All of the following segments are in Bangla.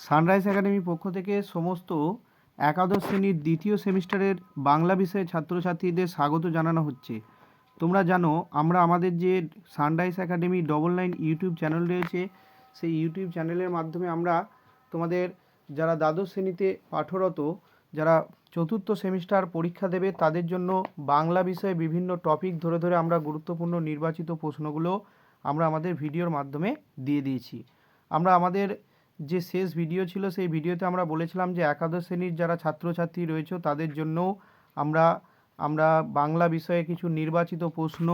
সানরাইজ একাডেমির পক্ষ থেকে সমস্ত একাদশ শ্রেণির দ্বিতীয় সেমিস্টারের বাংলা বিষয়ের ছাত্রছাত্রীদের স্বাগত জানানো হচ্ছে। তোমরা জানো, আমরা আমাদের যে sunrise academy double nine YouTube channel রয়েছে, সেই ইউটিউব চ্যানেলের মাধ্যমে আমরা তোমাদের যারা দ্বাদশ শ্রেণীতে পাঠরত, যারা চতুর্থ সেমিস্টার পরীক্ষা দেবে, তাদের জন্য বাংলা বিষয়ে বিভিন্ন টপিক ধরে ধরে আমরা গুরুত্বপূর্ণ নির্বাচিত প্রশ্নগুলো আমরা আমাদের ভিডিওর মাধ্যমে দিয়ে দিয়েছি। আমরা আমাদের যে শেষ ভিডিও ছিল, সেই ভিডিওতে আমরা বলেছিলাম যে একাদশ শ্রেণির যারা ছাত্রছাত্রী রয়েছে, তাদের জন্য আমরা আমরা বাংলা বিষয়ে কিছু নির্বাচিত প্রশ্ন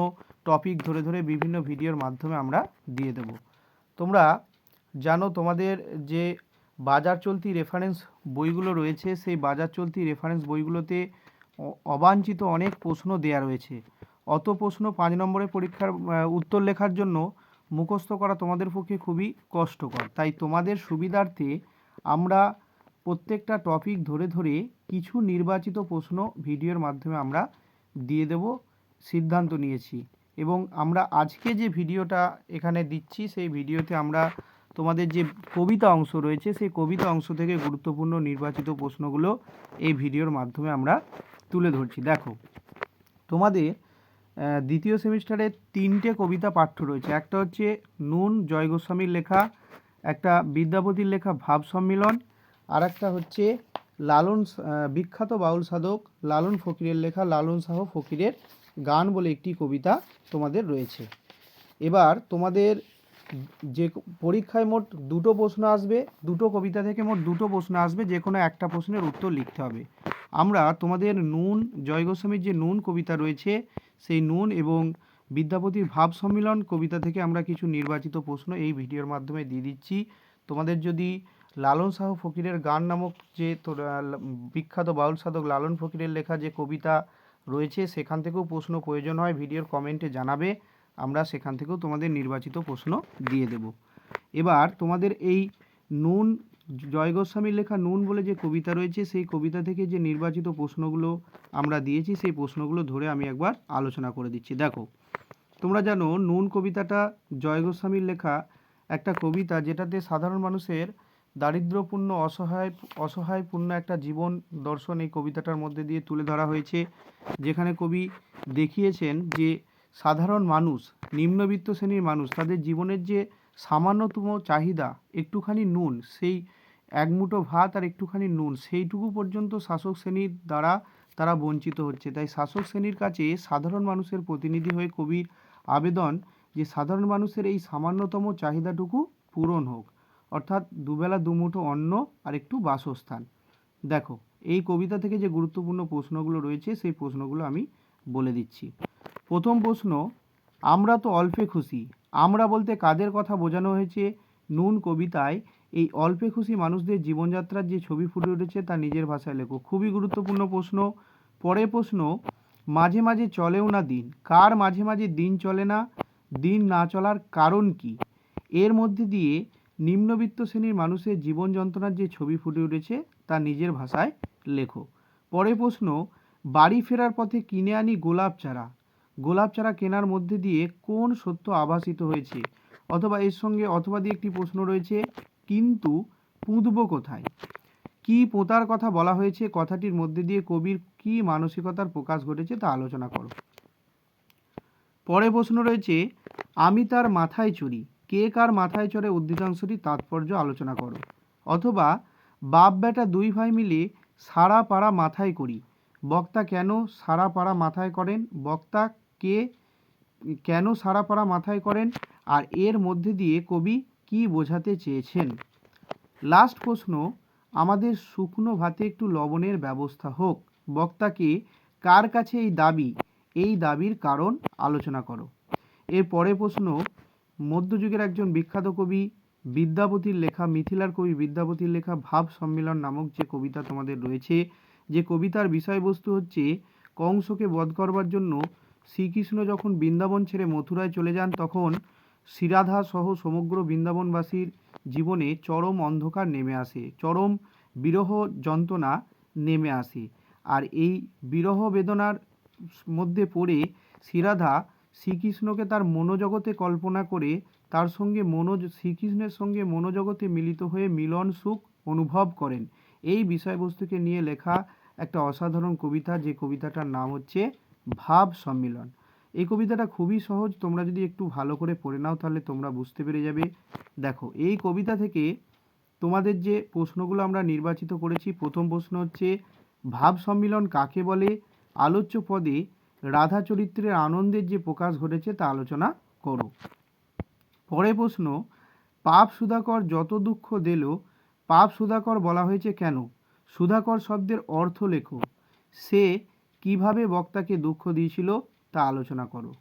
টপিক ধরে ধরে বিভিন্ন ভিডিওর মাধ্যমে আমরা দিয়ে দেব। তোমরা জানো তোমাদের যে বাজার চলতি রেফারেন্স বইগুলো রয়েছে, সেই বাজার চলতি রেফারেন্স বইগুলোতে অবাঞ্ছিত অনেক প্রশ্ন দেয়া রয়েছে। অত প্রশ্ন পাঁচ নম্বরের পরীক্ষার উত্তর লেখার জন্য মুখস্থ করা তোমাদের পক্ষে খুবই কষ্টকর। তাই তোমাদের সুবিধার্থে আমরা প্রত্যেকটা টপিক ধরে ধরে কিছু নির্বাচিত প্রশ্ন ভিডিওর মাধ্যমে আমরা দিয়ে দেব, সিদ্ধান্ত নিয়েছি। এবং আমরা আজকে যে ভিডিওটা এখানে দিচ্ছি, সেই ভিডিওতে আমরা তোমাদের যে কবিতা অংশ রয়েছে, সেই কবিতা অংশ থেকে গুরুত্বপূর্ণ নির্বাচিত প্রশ্নগুলো এই ভিডিওর মাধ্যমে আমরা তুলে ধরছি। দেখো, তোমাদের দ্বিতীয় সেমিস্টারে তিনটে কবিতা পাঠ্য রয়েছে। একটা হচ্ছে নুন জয় গোস্বামীর লেখা, একটা বিদ্যাপতির লেখা ভাব সম্মিলন আর একটা হচ্ছে লালন বিখ্যাত বাউল সাধক লালন ফকিরের লেখা, লালন শাহ ফকিরের গান বলে একটি কবিতা তোমাদের রয়েছে। এবার তোমাদের যে পরীক্ষায় মোট দুটো প্রশ্ন আসবে, দুটো কবিতা থেকে মোট দুটো প্রশ্ন আসবে যে কোনো একটা প্রশ্নের উত্তর লিখতে হবে। আমরা তোমাদের নুন জয় গোস্বামীর যে নুন কবিতা রয়েছে, সেই নুন এবং বিদ্যাপতির ভাব সম্মিলন কবিতা থেকে আমরা কিছু নির্বাচিত প্রশ্ন এই ভিডিওর মাধ্যমে দিয়ে দিচ্ছি। তোমাদের যদি লালন শাহ ফকিরের গান নামক যে বিখ্যাত বাউল সাধক লালন ফকিরের লেখা যে কবিতা রয়েছে, সেখান থেকেও প্রশ্ন প্রয়োজন হয়, ভিডিওর কমেন্টে জানাবে। আমরা সেখান থেকেও তোমাদের নির্বাচিত প্রশ্ন দিয়ে দেব। এবার তোমাদের এই নুন জয় গোস্বামীর লেখা নুন বলে যে কবিতা রয়েছে, সেই কবিতা থেকে যে নির্বাচিত প্রশ্নগুলো আমরা দিয়েছি, সেই প্রশ্নগুলো ধরে আমি একবার আলোচনা করে দিচ্ছি। দেখো, তোমরা জানো নুন কবিতাটা জয় গোস্বামীর লেখা একটা কবিতা যেটাতে সাধারণ মানুষের দারিদ্র্যপূর্ণ, অসহায়, অসহায়পূর্ণ একটা জীবন দর্শন এই কবিতাটার মধ্যে দিয়ে তুলে ধরা হয়েছে, যেখানে কবি দেখিয়েছেন যে সাধারণ মানুষ, নিম্নবিত্ত শ্রেণির মানুষ, তাদের জীবনের যে সামান্যতম চাহিদা, একটুখানি নুন, সেই এক মুঠো ভাত আর একটুখানি নুন, সেইটুকু পর্যন্ত শাসক শ্রেণির দ্বারা তারা বঞ্চিত হচ্ছে। তাই শাসক শ্রেণির কাছে সাধারণ মানুষের প্রতিনিধি হয়ে কবির আবেদন যে সাধারণ মানুষের এই সামান্যতম চাহিদাটুকু পূরণ হোক। অর্থাৎ দুবেলা দুমুঠো অন্ন আর একটু বাসস্থান। দেখো, এই কবিতা থেকে যে গুরুত্বপূর্ণ প্রশ্নগুলো রয়েছে, সেই প্রশ্নগুলো আমি বলে দিচ্ছি। প্রথম প্রশ্ন, আমরা তো অল্পে খুশি আমরা বলতে কাদের কথা বোঝানো হয়েছে? নুন কবিতায়, এই অল্পে খুশি মানুষদের জীবনযাত্রার যে ছবি ফুটে উঠেছে তা নিজের ভাষায় লেখো। খুবই গুরুত্বপূর্ণ প্রশ্ন। পরের প্রশ্ন, মাঝে মাঝে চলেও না দিন। কার মাঝে মাঝে দিন চলে না? দিন না চলার কারণ কি? এর মধ্যে দিয়ে নিম্নবিত্ত শ্রেণির মানুষের জীবন যন্ত্রণার যে ছবি ফুটে উঠেছে তা নিজের ভাষায় লেখো। পরের প্রশ্ন, বাড়ি ফেরার পথে কিনে আনি গোলাপ চারা। গোলাপ চারা কেনার মধ্যে দিয়ে কোন সত্য আভাসিত হয়েছে? অথবা এর সঙ্গে অথবা দিয়ে একটি প্রশ্ন রয়েছে, কিন্তু পুঁতব কোথায়? কি পোতার কথা বলা হয়েছে? কথাটির মধ্যে দিয়ে কবির কি মানসিকতার প্রকাশ ঘটেছে তা আলোচনা করো। পরে প্রশ্ন রয়েছে, আমি তার মাথায় চড়ি। কে কার মাথায় চড়ে উদ্ধৃতাংশটি তাৎপর্য আলোচনা করো। অথবা বাপ বেটা দুই ভাই মিলে সারা পাড়া মাথায় করি। বক্তা কেন সারা পাড়া মাথায় করেন? বক্তা কে কেন সারা পাড়া মাথায় করেন আর এর মধ্যে দিয়ে কবি কি বোঝাতে চেয়েছেন? লাস্ট প্রশ্ন, আমাদের শুকনো ভাতে একটু লবণের ব্যবস্থা হোক। বক্তাকে, কার কাছে এই দাবি? এই দাবির কারণ আলোচনা করো। এর পরে প্রশ্ন, মধ্যযুগের একজন বিখ্যাত কবি, বিদ্যাপতির লেখা, মিথিলার কবি বিদ্যাপতির লেখা ভাব সম্মেলন নামক যে কবিতা তোমাদের রয়েছে, যে কবিতার বিষয়বস্তু হচ্ছে, কংসকে বধ করবার জন্য শ্রীকৃষ্ণ যখন বৃন্দাবন ছেড়ে মথুরায় চলে যান, তখন শ্রীরাধা সহ সমগ্র বৃন্দাবনবাসীর জীবনে চরম অন্ধকার নেমে আসে, চরম বিরহ যন্ত্রণা নেমে আসে। আর এই বিরহ বেদনার মধ্যে পড়ে শ্রীরাধা শ্রীকৃষ্ণকে তার মনোজগতে কল্পনা করে, তার সঙ্গে মনোজ, শ্রীকৃষ্ণের সঙ্গে মনোজগতে মিলিত হয়ে মিলন সুখ অনুভব করেন। এই বিষয়বস্তুকে নিয়ে লেখা একটা অসাধারণ কবিতা, যে কবিতাটার নাম হচ্ছে ভাব সম্মিলন। এই কবিতাটা খুবই সহজ, তোমরা যদি একটু ভালো করে পড়ে নাও তাহলে তোমরা বুঝতে পেরে যাবে। দেখো, এই কবিতা থেকে তোমাদের যে প্রশ্নগুলো আমরা নির্বাচিত করেছি, প্রথম প্রশ্ন হচ্ছে, ভাব সম্মিলন কাকে বলে? আলোচ্য পদে রাধা চরিত্রের আনন্দের যে প্রকাশ ঘটেছে তা আলোচনা করো। পরে প্রশ্ন, পাপ সুধাকর যত দুঃখ দিল, পাপ সুধাকর বলা হয়েছে কেন? সুধাকর শব্দের অর্থ লেখো। সে কীভাবে বক্তাকে দুঃখ দিয়েছিল তা আলোচনা করো।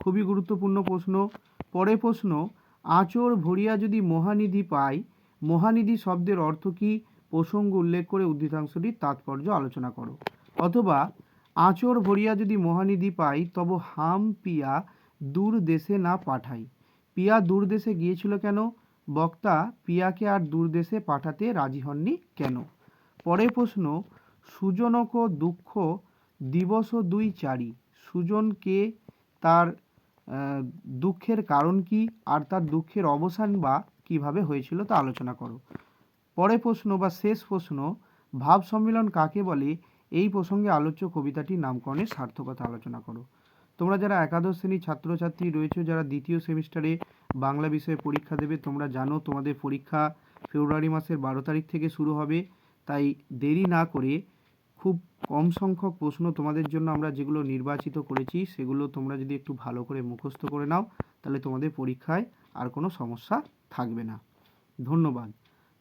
খুবই গুরুত্বপূর্ণ প্রশ্ন। পরে প্রশ্ন, আঁচড় ভরিয়া যদি মহানিধি পাই মহানিধি শব্দের অর্থ কি? প্রসঙ্গ উল্লেখ করে উদ্ধৃতাংশটির তাৎপর্য আলোচনা করো। অথবা, আঁচড় ভরিয়া যদি মহানিধি পাই তব হাম পিয়া দূর দেশে না পাঠাই। পিয়া দূর দেশে গিয়েছিল কেন? বক্তা পিয়াকে আর দূর দেশে পাঠাতে রাজি হননি কেন? পরে প্রশ্ন, সুজনক দুঃখ দিবস দুই চারি। সুজনকে তার দুঃখের কারণ কি আর তার দুঃখের অবসান বা কীভাবে হয়েছিল তা আলোচনা করো। পরের প্রশ্ন বা শেষ প্রশ্ন, ভাব সম্মিলন কাকে বলে? এই প্রসঙ্গে আলোচ্য কবিতাটির নামকরণের সার্থকতা আলোচনা করো। তোমরা যারা একাদশ শ্রেণির ছাত্রছাত্রী রয়েছে, যারা দ্বিতীয় সেমিস্টারে বাংলা বিষয়ে পরীক্ষা দেবে, তোমরা জানো তোমাদের পরীক্ষা ফেব্রুয়ারি মাসের বারো তারিখ থেকে শুরু হবে। তাই দেরি না করে খুব কম সংখ্যক প্রশ্ন তোমাদের জন্য আমরা যেগুলো নির্বাচিত করেছি, সেগুলো তোমরা যদি একটু ভালো করে মুখস্থ করে নাও, তাহলে তোমাদের পরীক্ষায় আর কোনো সমস্যা থাকবে না। ধন্যবাদ।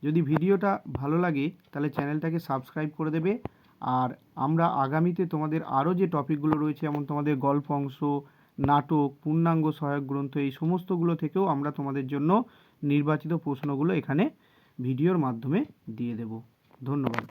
যদি ভিডিওটা ভালো লাগে, তাহলে চ্যানেলটাকে সাবস্ক্রাইব করে দেবে। আর আমরা আগামীতে তোমাদের আরও যে টপিকগুলো রয়েছে, যেমন তোমাদের গল্প অংশ, নাটক, পূর্ণাঙ্গ সহায়ক গ্রন্থ, এই সমস্তগুলো থেকেও আমরা তোমাদের জন্য নির্বাচিত প্রশ্নগুলো এখানে ভিডিওর মাধ্যমে দিয়ে দেব। ধন্যবাদ।